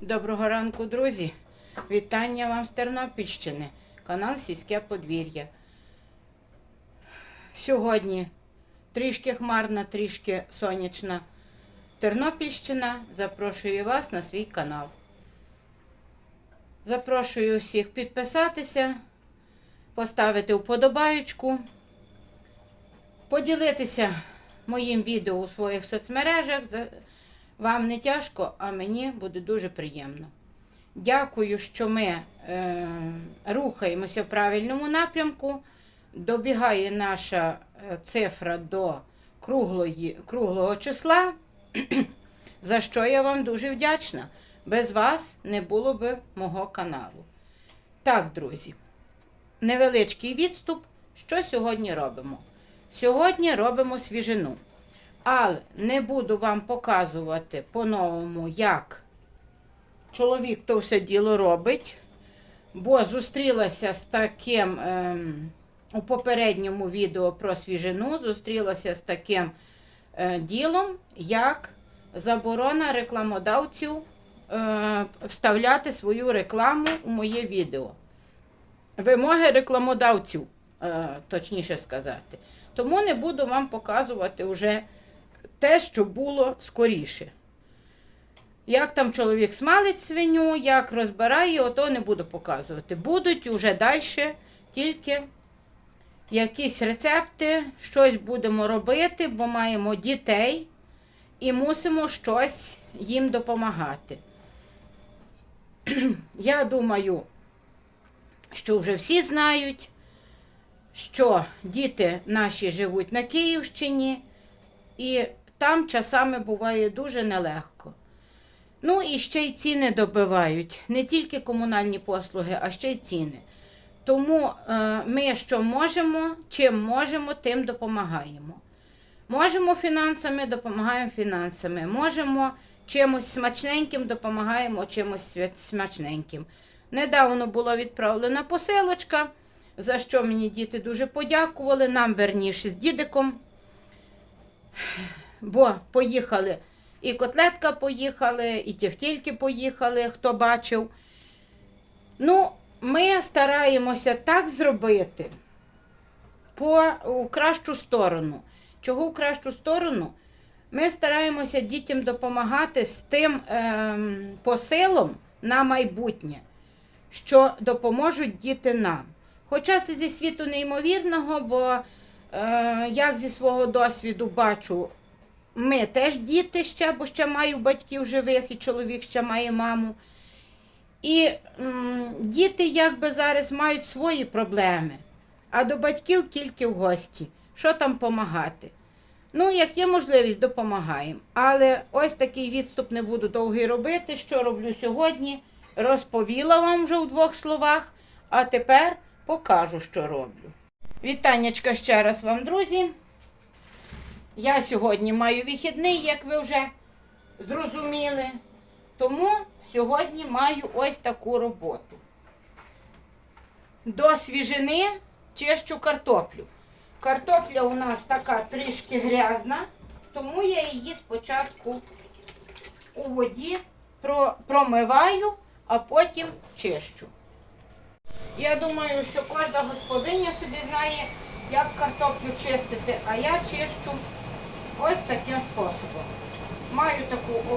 Доброго ранку, друзі! Вітання вам з Тернопільщини, канал Сільське подвір'я. Сьогодні трішки хмарна, трішки сонячна Тернопільщина. Запрошую вас на свій канал. Запрошую всіх підписатися, поставити вподобаючку, поділитися моїм відео у своїх соцмережах. Вам не тяжко, а мені буде дуже приємно. Дякую, що ми е, рухаємося в правильному напрямку. Добігає наша е, цифра до круглої, круглого числа, за що я вам дуже вдячна. Без вас не було би мого каналу. Так, друзі, невеличкий відступ. Що сьогодні робимо? Сьогодні робимо свіжину. Але не буду вам показувати по-новому, як чоловік то все діло робить, бо зустрілася з таким ем, у попередньому відео про свіжину, зустрілася з таким е, ділом, як заборона рекламодавців е, вставляти свою рекламу у моє відео. Вимоги рекламодавців, е, точніше сказати. Тому не буду вам показувати вже те, що було скоріше. Як там чоловік смалить свиню, як розбирає, ото не буду показувати. Будуть уже далі тільки якісь рецепти, щось будемо робити, бо маємо дітей і мусимо щось їм допомагати. Я думаю, що вже всі знають, що діти наші живуть на Київщині, і там часами буває дуже нелегко. Ну і ще й ціни добивають. Не тільки комунальні послуги, а ще й ціни. Тому е, ми що можемо, чим можемо, тим допомагаємо. Можемо фінансами, допомагаємо фінансами. Можемо чимось смачненьким, допомагаємо чимось смачненьким. Недавно була відправлена посилочка, за що мені діти дуже подякували. Нам верніше з дідиком. Бо поїхали і котлетка поїхали, і тівтільки поїхали, хто бачив. Ну, ми стараємося так зробити по у кращу сторону. Чого в кращу сторону? Ми стараємося дітям допомагати з тим ем, посилом на майбутнє, що допоможуть діти нам. Хоча це зі світу неймовірного, бо е, як зі свого досвіду бачу, ми теж діти ще, бо ще маю батьків живих, і чоловік ще має маму. І м, діти якби зараз мають свої проблеми, а до батьків тільки в гості. Що там допомагати? Ну, як є можливість, допомагаємо. Але ось такий відступ не буду довгий робити. Що роблю сьогодні? Розповіла вам вже в двох словах, а тепер покажу, що роблю. Вітаннячка ще раз вам, друзі. Я сьогодні маю вихідний, як ви вже зрозуміли. Тому сьогодні маю ось таку роботу. До свіжини чищу картоплю. Картопля у нас така трішки грязна, тому я її спочатку у воді промиваю, а потім чищу. Я думаю, що кожна господиня собі знає, як картоплю чистити, а я чищу ось таким способом. Маю таку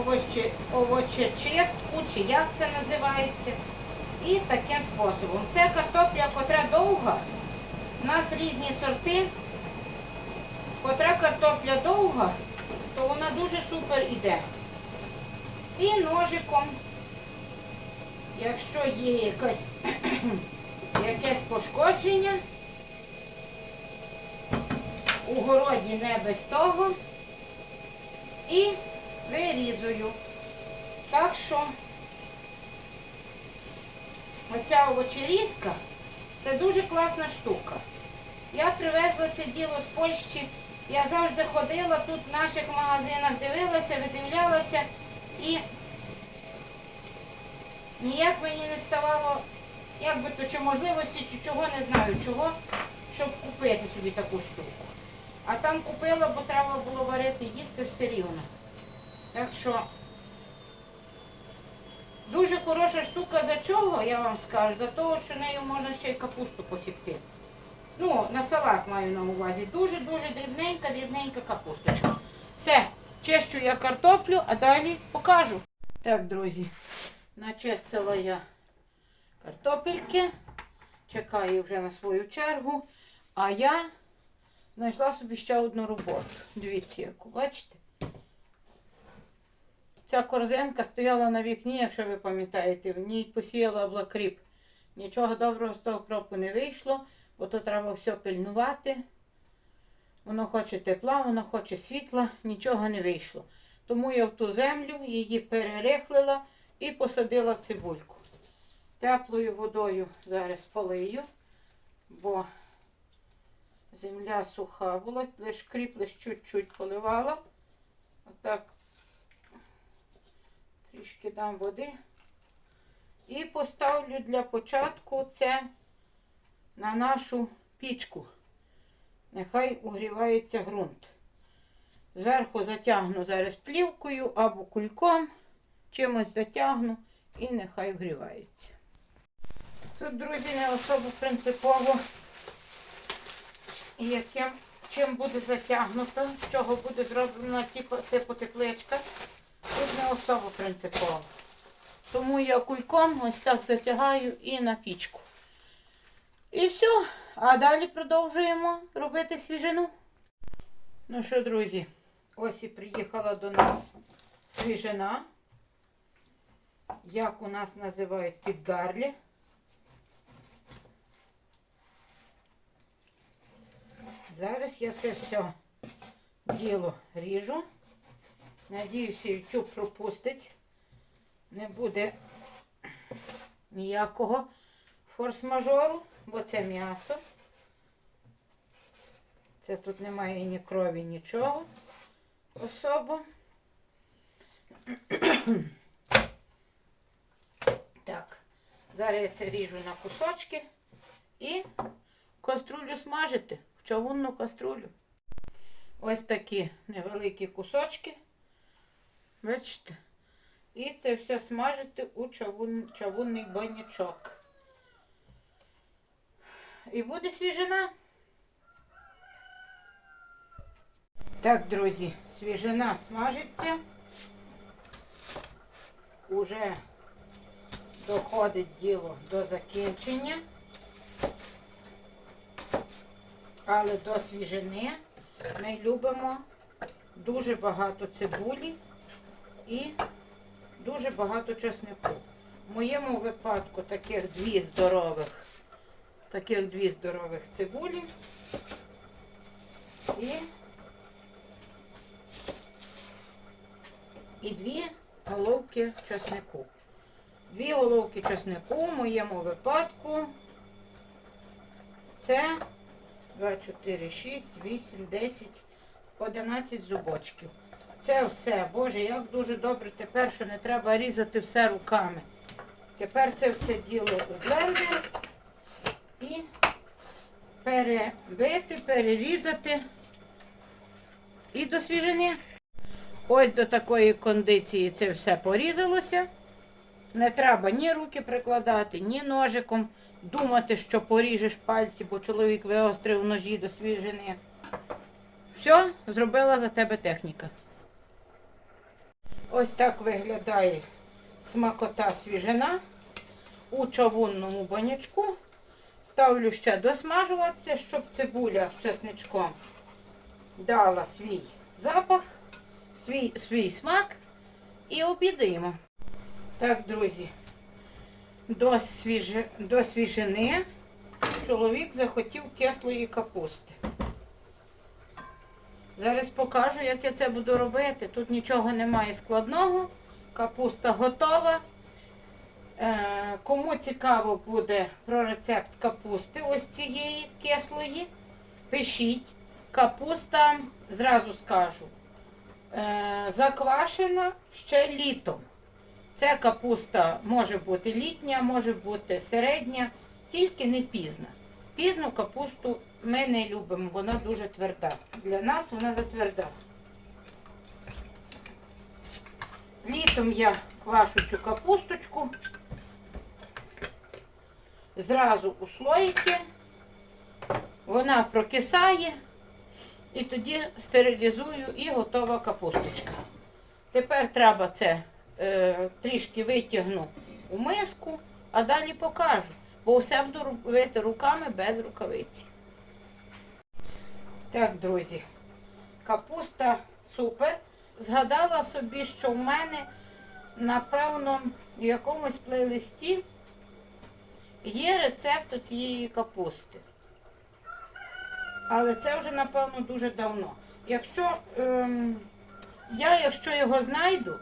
овочечистку, чи як це називається. І таким способом. Це картопля, котра довга. У нас різні сорти. Котра картопля довга, то вона дуже супер іде. І ножиком, якщо є якась, якесь пошкодження, у городі не без того, і вирізую. Так що оця овочерізка це дуже класна штука. Я привезла це діло з Польщі. Я завжди ходила тут в наших магазинах, дивилася, видивлялася і ніяк мені не ставало, як би то чи можливості, чи чого не знаю, чого, щоб купити собі таку штуку. А там купила, бо треба було варити, їсти все рівно. Так що Дуже хороша штука за чого, я вам скажу, за того, що нею можна ще й капусту посікти. Ну, на салат маю на увазі. Дуже-дуже дрібненька, дрібненька капусточка. Все, чищу я картоплю, а далі покажу. Так, друзі, начистила я картопельки. Чекаю вже на свою чергу. А я знайшла собі ще одну роботу. Дивіться, яку, бачите? Ця корзинка стояла на вікні, якщо ви пам'ятаєте, в ній посіяла блакріп. Нічого доброго з того кропу не вийшло, бо то треба все пильнувати. Воно хоче тепла, воно хоче світла, нічого не вийшло. Тому я в ту землю її перерихлила і посадила цибульку. Теплою водою зараз полию, бо земля суха була, лише кріп лише чуть-чуть поливала. Отак трішки дам води. І поставлю для початку це на нашу пічку. Нехай угрівається ґрунт. Зверху затягну зараз плівкою або кульком, чимось затягну і нехай вгрівається. Тут, друзі, не особо принципово, яким, чим буде затягнуто, з чого буде зроблена типу тепличка. Тут не особо принципово. Тому я кульком ось так затягаю і на пічку. І все. А далі продовжуємо робити свіжину. Ну що, друзі, ось і приїхала до нас свіжина. Як у нас називають підгарлі. Зараз я це все діло ріжу. Надіюся, YouTube пропустить. Не буде ніякого форс-мажору, бо це м'ясо. Це тут немає ні крові, нічого особо. Так, зараз я це ріжу на кусочки і каструлю смажити, в чавунну каструлю. Ось такі невеликі кусочки. Бачите? І це все смажити у чавун, чавунний банячок. І буде свіжина. Так, друзі, свіжина смажиться. Уже доходить діло до закінчення. Але до свіжини ми любимо дуже багато цибулі і дуже багато чеснику. В моєму випадку таких дві здорових, таких дві здорових цибулі і, і дві головки чеснику. Дві головки чеснику в моєму випадку це 2, 4, 6, 8, 10, 11 зубочків. Це все, Боже, як дуже добре тепер, що не треба різати все руками. Тепер це все діло у блендер і перебити, перерізати і до свіжини. Ось до такої кондиції це все порізалося. Не треба ні руки прикладати, ні ножиком думати, що поріжеш пальці, бо чоловік виострив ножі до свіжини. Все, зробила за тебе техніка. Ось так виглядає смакота свіжина у чавунному банячку. Ставлю ще досмажуватися, щоб цибуля з чесничком дала свій запах, свій, свій смак і обідаємо. Так, друзі, до, свіжи, до свіжини чоловік захотів кислої капусти. Зараз покажу, як я це буду робити. Тут нічого немає складного. Капуста готова. Е, кому цікаво буде про рецепт капусти, ось цієї кислої, пишіть. Капуста, зразу скажу, е, заквашена ще літом. Ця капуста може бути літня, може бути середня, тільки не пізна. Пізну капусту ми не любимо, вона дуже тверда. Для нас вона затверда. Літом я квашу цю капусточку зразу у слоїки, вона прокисає, і тоді стерилізую і готова капусточка. Тепер треба це трішки витягну у миску, а далі покажу, бо все буду робити руками без рукавиці. Так, друзі, капуста супер. Згадала собі, що в мене, напевно, в якомусь плейлисті є рецепт цієї капусти. Але це вже, напевно, дуже давно. Якщо ем, я, якщо його знайду,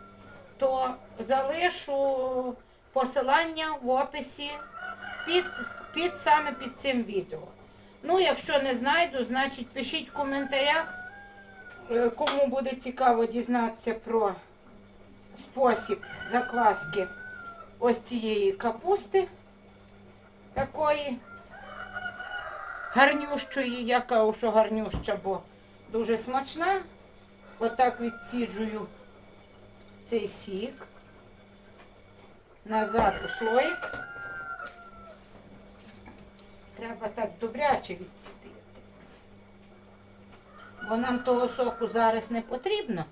то залишу посилання в описі під, під саме під цим відео. Ну, якщо не знайду, значить пишіть в коментарях, е, кому буде цікаво дізнатися про спосіб закваски ось цієї капусти такої гарнющої, я кажу, що гарнюща, бо дуже смачна. Отак відсіджую цей сік. Назад у слоїк. Треба так добряче відсідити. Бо нам того соку зараз не потрібно,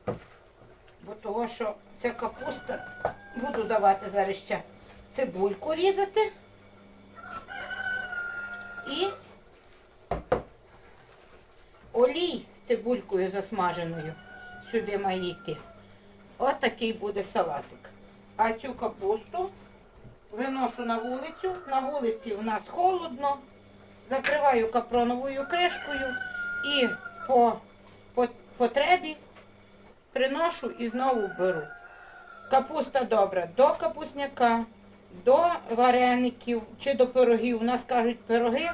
бо того, що ця капуста, буду давати зараз ще цибульку різати. І олій з цибулькою засмаженою сюди має йти. От такий буде салатик. А цю капусту виношу на вулицю. На вулиці у нас холодно. Закриваю капроновою кришкою і по потребі приношу і знову беру. Капуста добра до капусняка, до вареників чи до пирогів. У нас кажуть пироги,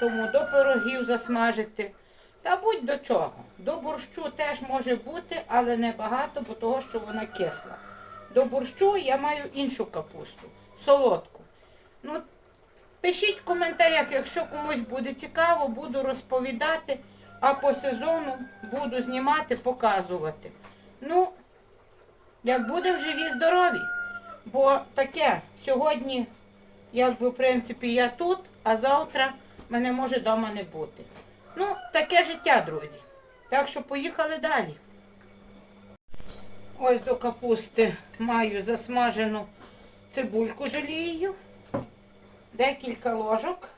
тому до пирогів засмажити. Та будь до чого. До борщу теж може бути, але не багато, бо того, що вона кисла. До борщу я маю іншу капусту, солодку. Ну, пишіть в коментарях, якщо комусь буде цікаво, буду розповідати, а по сезону буду знімати, показувати. Ну, як буде в живі здорові. Бо таке, сьогодні, якби, в принципі, я тут, а завтра мене може вдома не бути. Ну, таке життя, друзі. Так що поїхали далі. Ось до капусти маю засмажену цибульку з олією, декілька ложок.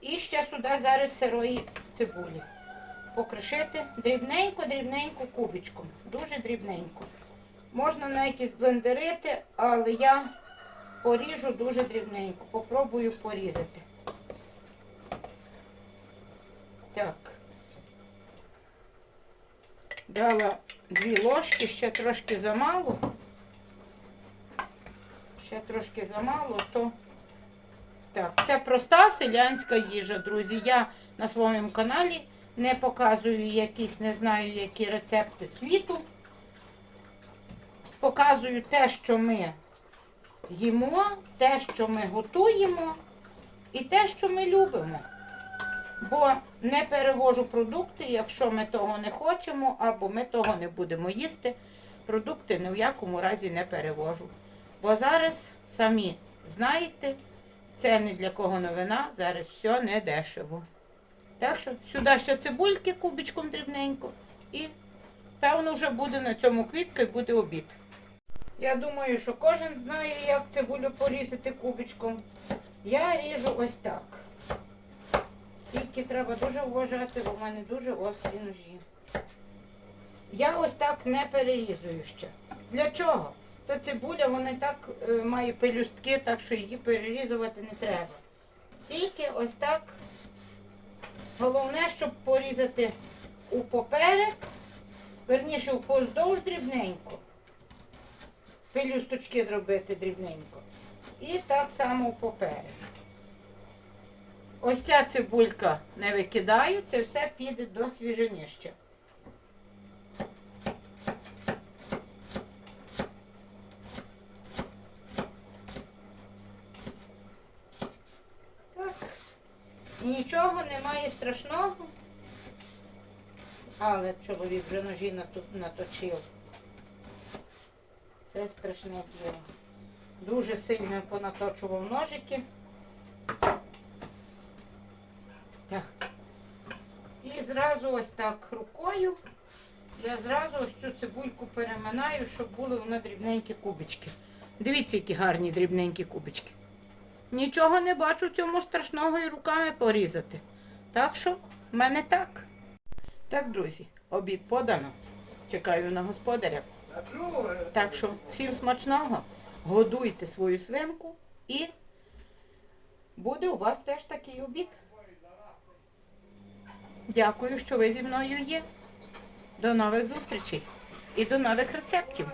І ще сюди зараз сирої цибулі. Покришити дрібненько-дрібненько кубичком. Дуже дрібненько. Можна на якісь блендерити, але я поріжу дуже дрібненько. Попробую порізати. Так. Дала дві ложки, ще трошки замало. Ще трошки замало, то так, це проста селянська їжа, друзі. Я на своєму каналі не показую якісь, не знаю, які рецепти світу. Показую те, що ми їмо, те, що ми готуємо, і те, що ми любимо. Бо не перевожу продукти, якщо ми того не хочемо, або ми того не будемо їсти. Продукти ні в якому разі не перевожу. Бо зараз самі знаєте, це ні для кого новина, зараз все не дешево. Так що сюди ще цибульки кубичком дрібненько і певно вже буде на цьому квітка і буде обід. Я думаю, що кожен знає, як цибулю порізати кубичком. Я ріжу ось так. Тільки треба дуже вважати, бо в мене дуже острі ножі. Я ось так не перерізую ще. Для чого? Ця цибуля, вона так е, має пелюстки, так що її перерізувати не треба. Тільки ось так. Головне, щоб порізати у поперек, верніше впоздовж дрібненько. Пелюсточки зробити дрібненько. І так само поперек. Ось ця цибулька не викидаю, це все піде до свіженища. Так. Нічого немає страшного. Але чоловік вже ножі наточив. Це страшне діло. Дуже сильно понаточував ножики. Так. І зразу ось так рукою я зразу ось цю цибульку переминаю, щоб були вони дрібненькі кубички. Дивіться, які гарні дрібненькі кубички. Нічого не бачу цьому страшного і руками порізати. Так що в мене так. Так, друзі, обід подано. Чекаю на господаря. Так що всім смачного, годуйте свою свинку і буде у вас теж такий обід. Дякую, що ви зі мною є. До нових зустрічей і до нових рецептів.